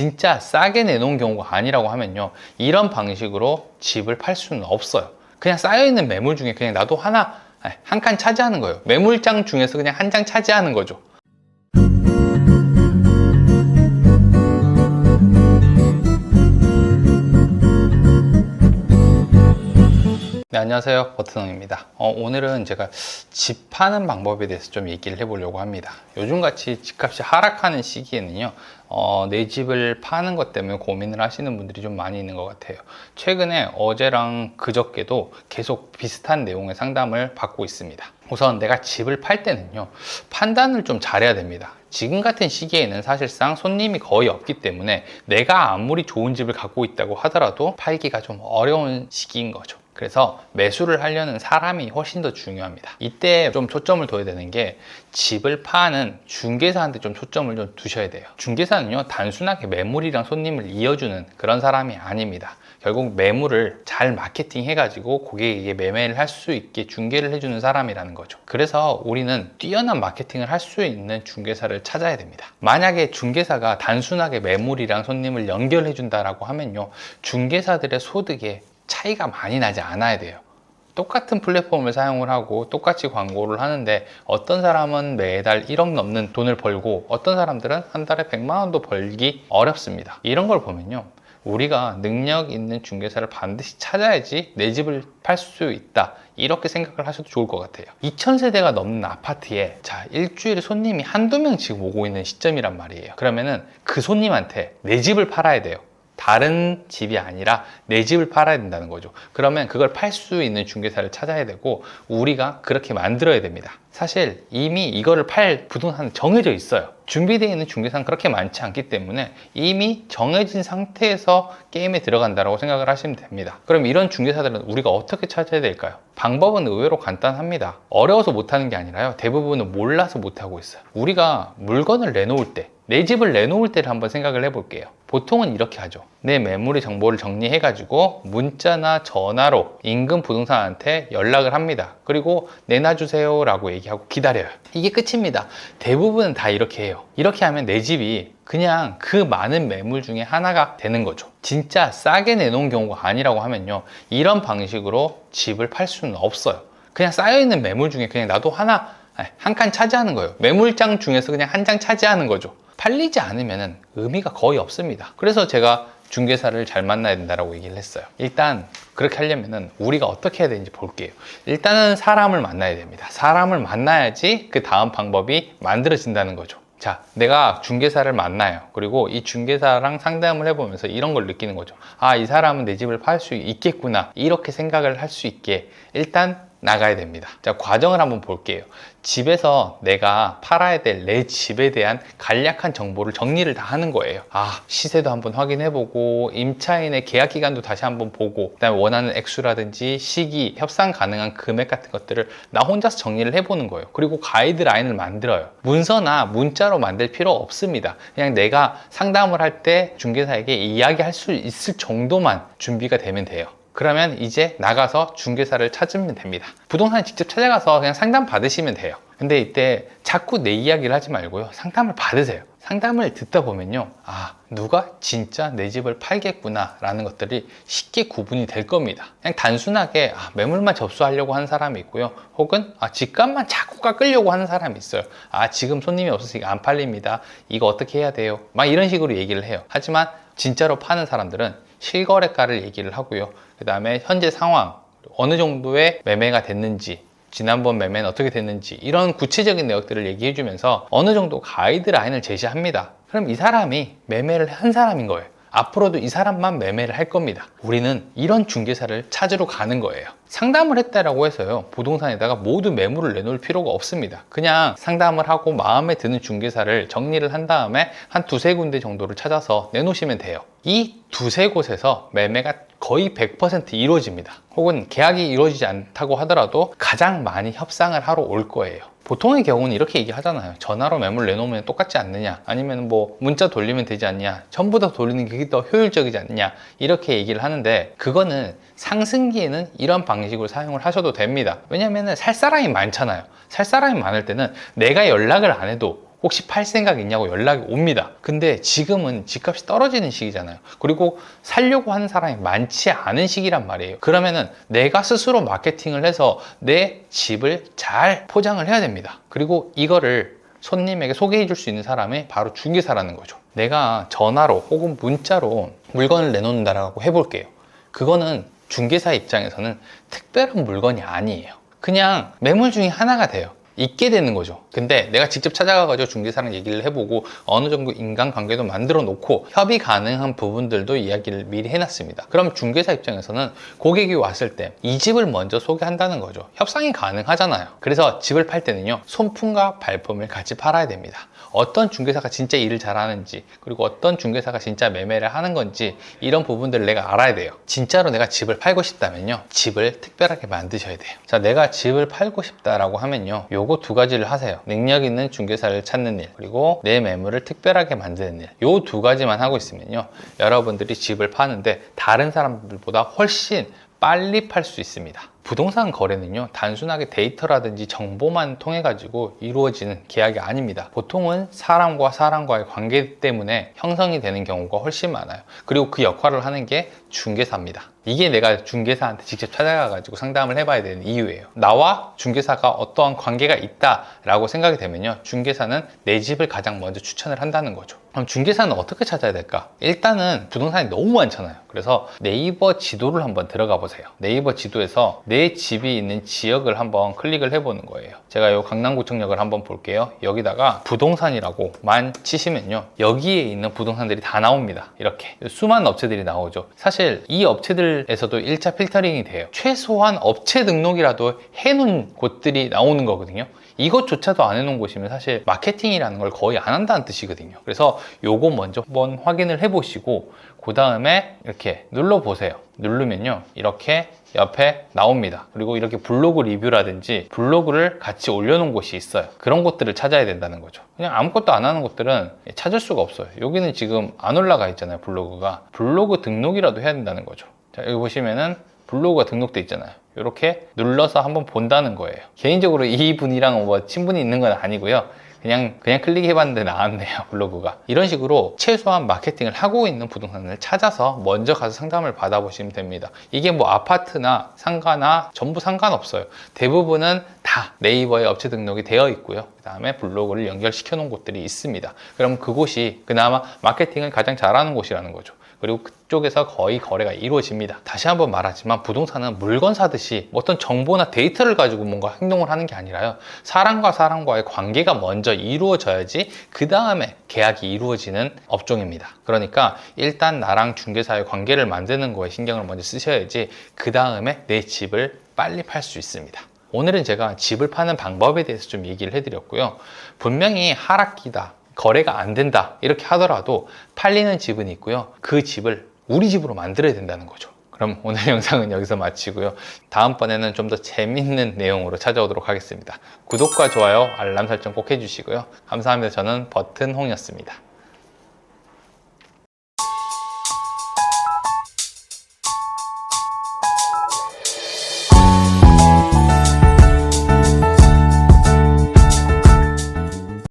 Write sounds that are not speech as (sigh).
진짜 싸게 내놓은 경우가 아니라고 하면요. 이런 방식으로 집을 팔 수는 없어요. 그냥 쌓여있는 매물 중에 그냥 나도 하나, 한 칸 차지하는 거예요. 매물장 중에서 그냥 한 장 차지하는 거죠. 네, 안녕하세요. 버트농입니다. 어, 오늘은 제가 집 파는 방법에 대해서 좀 얘기를 해보려고 합니다. 요즘같이 집값이 하락하는 시기에는요, 어, 내 집을 파는 것 때문에 고민을 하시는 분들이 좀 많이 있는 것 같아요. 최근에 어제랑 그저께도 계속 비슷한 내용의 상담을 받고 있습니다. 우선 내가 집을 팔 때는요, 판단을 좀 잘해야 됩니다. 지금 같은 시기에는 사실상 손님이 거의 없기 때문에 내가 아무리 좋은 집을 갖고 있다고 하더라도 팔기가 좀 어려운 시기인 거죠. 그래서 매수를 하려는 사람이 훨씬 더 중요합니다. 이때 좀 초점을 둬야 되는 게 집을 파는 중개사한테 좀 초점을 좀 두셔야 돼요. 중개사는요, 단순하게 매물이랑 손님을 이어주는 그런 사람이 아닙니다. 결국 매물을 잘 마케팅 해가지고 고객에게 매매를 할 수 있게 중개를 해주는 사람이라는 거죠. 그래서 우리는 뛰어난 마케팅을 할 수 있는 중개사를 찾아야 됩니다. 만약에 중개사가 단순하게 매물이랑 손님을 연결해 준다라고 하면요, 중개사들의 소득에 차이가 많이 나지 않아야 돼요. 똑같은 플랫폼을 사용을 하고 똑같이 광고를 하는데 어떤 사람은 매달 1억 넘는 돈을 벌고 어떤 사람들은 한 달에 100만 원도 벌기 어렵습니다. 이런 걸 보면요. 우리가 능력 있는 중개사를 반드시 찾아야지 내 집을 팔 수 있다. 이렇게 생각을 하셔도 좋을 것 같아요. 2000세대가 넘는 아파트에 자, 일주일에 손님이 한두 명 지금 오고 있는 시점이란 말이에요. 그러면은 그 손님한테 내 집을 팔아야 돼요. 다른 집이 아니라 내 집을 팔아야 된다는 거죠. 그러면 그걸 팔 수 있는 중개사를 찾아야 되고 우리가 그렇게 만들어야 됩니다. 사실 이미 이거를 팔 부동산은 정해져 있어요. 준비되어 있는 중개사는 그렇게 많지 않기 때문에 이미 정해진 상태에서 게임에 들어간다고 생각을 하시면 됩니다. 그럼 이런 중개사들은 우리가 어떻게 찾아야 될까요? 방법은 의외로 간단합니다. 어려워서 못하는 게 아니라요. 대부분은 몰라서 못하고 있어요. 우리가 물건을 내놓을 때, 내 집을 내놓을 때를 한번 생각을 해볼게요. 보통은 이렇게 하죠. 내 매물의 정보를 정리해가지고 문자나 전화로 인근 부동산한테 연락을 합니다. 그리고 내놔주세요 라고 얘기하고 기다려요. 이게 끝입니다. 대부분은 다 이렇게 해요. 이렇게 하면 내 집이 그냥 그 많은 매물 중에 하나가 되는 거죠. 진짜 싸게 내놓은 경우가 아니라고 하면요. 이런 방식으로 집을 팔 수는 없어요. 그냥 쌓여있는 매물 중에 그냥 나도 하나, 한 칸 차지하는 거예요. 매물장 중에서 그냥 한 장 차지하는 거죠. 팔리지 않으면 의미가 거의 없습니다. 그래서 제가 중개사를 잘 만나야 된다고 얘기를 했어요. 일단 그렇게 하려면 우리가 어떻게 해야 되는지 볼게요. 일단은 사람을 만나야 됩니다. 사람을 만나야지 그 다음 방법이 만들어진다는 거죠. 자, 내가 중개사를 만나요. 그리고 이 중개사랑 상담을 해보면서 이런 걸 느끼는 거죠. 아, 이 사람은 내 집을 팔 수 있겠구나. 이렇게 생각을 할 수 있게 일단 나가야 됩니다. 자, 과정을 한번 볼게요. 집에서 내가 팔아야 될 내 집에 대한 간략한 정보를 정리를 다 하는 거예요. 아, 시세도 한번 확인해보고, 임차인의 계약 기간도 다시 한번 보고, 그 다음에 원하는 액수라든지 시기, 협상 가능한 금액 같은 것들을 나 혼자서 정리를 해보는 거예요. 그리고 가이드라인을 만들어요. 문서나 문자로 만들 필요 없습니다. 그냥 내가 상담을 할 때 중개사에게 이야기할 수 있을 정도만 준비가 되면 돼요. 그러면 이제 나가서 중개사를 찾으면 됩니다. 부동산 직접 찾아가서 그냥 상담 받으시면 돼요. 근데 이때 자꾸 내 이야기를 하지 말고요. 상담을 받으세요. 상담을 듣다 보면요. 아, 누가 진짜 내 집을 팔겠구나 라는 것들이 쉽게 구분이 될 겁니다. 그냥 단순하게 아, 매물만 접수하려고 하는 사람이 있고요. 혹은 아, 집값만 자꾸 깎으려고 하는 사람이 있어요. 아, 지금 손님이 없어서 안 팔립니다. 이거 어떻게 해야 돼요? 막 이런 식으로 얘기를 해요. 하지만 진짜로 파는 사람들은 실거래가를 얘기를 하고요. 그 다음에 현재 상황, 어느 정도의 매매가 됐는지, 지난번 매매는 어떻게 됐는지, 이런 구체적인 내역들을 얘기해 주면서 어느 정도 가이드라인을 제시합니다. 그럼 이 사람이 매매를 한 사람인 거예요. 앞으로도 이 사람만 매매를 할 겁니다. 우리는 이런 중개사를 찾으러 가는 거예요. 상담을 했다라고 해서요. 부동산에다가 모두 매물을 내놓을 필요가 없습니다. 그냥 상담을 하고 마음에 드는 중개사를 정리를 한 다음에 한 두세 군데 정도를 찾아서 내놓으시면 돼요. 이 두세 곳에서 매매가 거의 100% 이루어집니다. 혹은 계약이 이루어지지 않다고 하더라도 가장 많이 협상을 하러 올 거예요. 보통의 경우는 이렇게 얘기하잖아요. 전화로 매물 내놓으면 똑같지 않느냐? 아니면 뭐 문자 돌리면 되지 않냐? 전부 다 돌리는 게 더 효율적이지 않냐? 이렇게 얘기를 하는데 그거는 상승기에는 이런 방식으로 사용을 하셔도 됩니다. 왜냐하면 살 사람이 많잖아요. 살 사람이 많을 때는 내가 연락을 안 해도 혹시 팔 생각 있냐고 연락이 옵니다. 근데 지금은 집값이 떨어지는 시기잖아요. 그리고 살려고 하는 사람이 많지 않은 시기란 말이에요. 그러면은 내가 스스로 마케팅을 해서 내 집을 잘 포장을 해야 됩니다. 그리고 이거를 손님에게 소개해 줄 수 있는 사람이 바로 중개사라는 거죠. 내가 전화로 혹은 문자로 물건을 내놓는다라고 해볼게요. 그거는 중개사 입장에서는 특별한 물건이 아니에요. 그냥 매물 중에 하나가 돼요. 있게 되는 거죠. 근데 내가 직접 찾아가가지고 중개사랑 얘기를 해보고 어느 정도 인간관계도 만들어 놓고 협의 가능한 부분들도 이야기를 미리 해놨습니다. 그럼 중개사 입장에서는 고객이 왔을 때 이 집을 먼저 소개한다는 거죠. 협상이 가능하잖아요. 그래서 집을 팔 때는요, 손품과 발품을 같이 팔아야 됩니다. 어떤 중개사가 진짜 일을 잘하는지 그리고 어떤 중개사가 진짜 매매를 하는 건지 이런 부분들을 내가 알아야 돼요. 진짜로 내가 집을 팔고 싶다면요. 집을 특별하게 만드셔야 돼요. 자 내가 집을 팔고 싶다라고 하면요. 요거 두 가지를 하세요. 능력 있는 중개사를 찾는 일 그리고 내 매물을 특별하게 만드는 일 요 두 가지만 하고 있으면요. 여러분들이 집을 파는데 다른 사람들보다 훨씬 빨리 팔 수 있습니다. 부동산 거래는요, 단순하게 데이터라든지 정보만 통해 가지고 이루어지는 계약이 아닙니다. 보통은 사람과 사람과의 관계 때문에 형성이 되는 경우가 훨씬 많아요. 그리고 그 역할을 하는 게 중개사입니다. 이게 내가 중개사한테 직접 찾아가 가지고 상담을 해봐야 되는 이유예요. 나와 중개사가 어떠한 관계가 있다 라고 생각이 되면요, 중개사는 내 집을 가장 먼저 추천을 한다는 거죠. 그럼 중개사는 어떻게 찾아야 될까? 일단은 부동산이 너무 많잖아요. 그래서 네이버 지도를 한번 들어가 보세요. 네이버 지도에서 내 집이 있는 지역을 한번 클릭을 해보는 거예요. 제가 이 강남구청역을 한번 볼게요. 여기다가 부동산이라고만 치시면요. 여기에 있는 부동산들이 다 나옵니다. 이렇게. 수많은 업체들이 나오죠. 사실 이 업체들에서도 1차 필터링이 돼요. 최소한 업체 등록이라도 해놓은 곳들이 나오는 거거든요. 이것조차도 안 해놓은 곳이면 사실 마케팅이라는 걸 거의 안 한다는 뜻이거든요. 그래서 요거 먼저 한번 확인을 해보시고 그 다음에 이렇게 눌러보세요. 누르면요. 이렇게 옆에 나옵니다. 그리고 이렇게 블로그 리뷰라든지 블로그를 같이 올려놓은 곳이 있어요. 그런 곳들을 찾아야 된다는 거죠. 그냥 아무것도 안 하는 곳들은 찾을 수가 없어요. 여기는 지금 안 올라가 있잖아요. 블로그가. 블로그 등록이라도 해야 된다는 거죠. 자, 여기 보시면은 블로그가 등록돼 있잖아요. 이렇게 눌러서 한번 본다는 거예요. 개인적으로 이분이랑 뭐 친분이 있는 건 아니고요. 그냥 그냥 클릭해봤는데 나왔네요 (laughs) 블로그가. 이런 식으로 최소한 마케팅을 하고 있는 부동산을 찾아서 먼저 가서 상담을 받아보시면 됩니다. 이게 뭐 아파트나 상가나 전부 상관없어요. 대부분은 다 네이버에 업체 등록이 되어 있고요. 그 다음에 블로그를 연결시켜 놓은 곳들이 있습니다. 그럼 그곳이 그나마 마케팅을 가장 잘하는 곳이라는 거죠 그리고 그쪽에서 거의 거래가 이루어집니다. 다시 한번 말하지만 부동산은 물건 사듯이 어떤 정보나 데이터를 가지고 뭔가 행동을 하는 게 아니라요. 사람과 사람과의 관계가 먼저 이루어져야지 그 다음에 계약이 이루어지는 업종입니다. 그러니까 일단 나랑 중개사의 관계를 만드는 거에 신경을 먼저 쓰셔야지 그 다음에 내 집을 빨리 팔 수 있습니다. 오늘은 제가 집을 파는 방법에 대해서 좀 얘기를 해드렸고요. 분명히 하락기다. 거래가 안 된다. 이렇게 하더라도 팔리는 집은 있고요. 그 집을 우리 집으로 만들어야 된다는 거죠. 그럼 오늘 (laughs) 영상은 여기서 마치고요. 다음번에는 좀 더 재밌는 내용으로 찾아오도록 하겠습니다. 구독과 좋아요 알람 설정 꼭 해주시고요. 감사합니다. 저는 버튼 홍이었습니다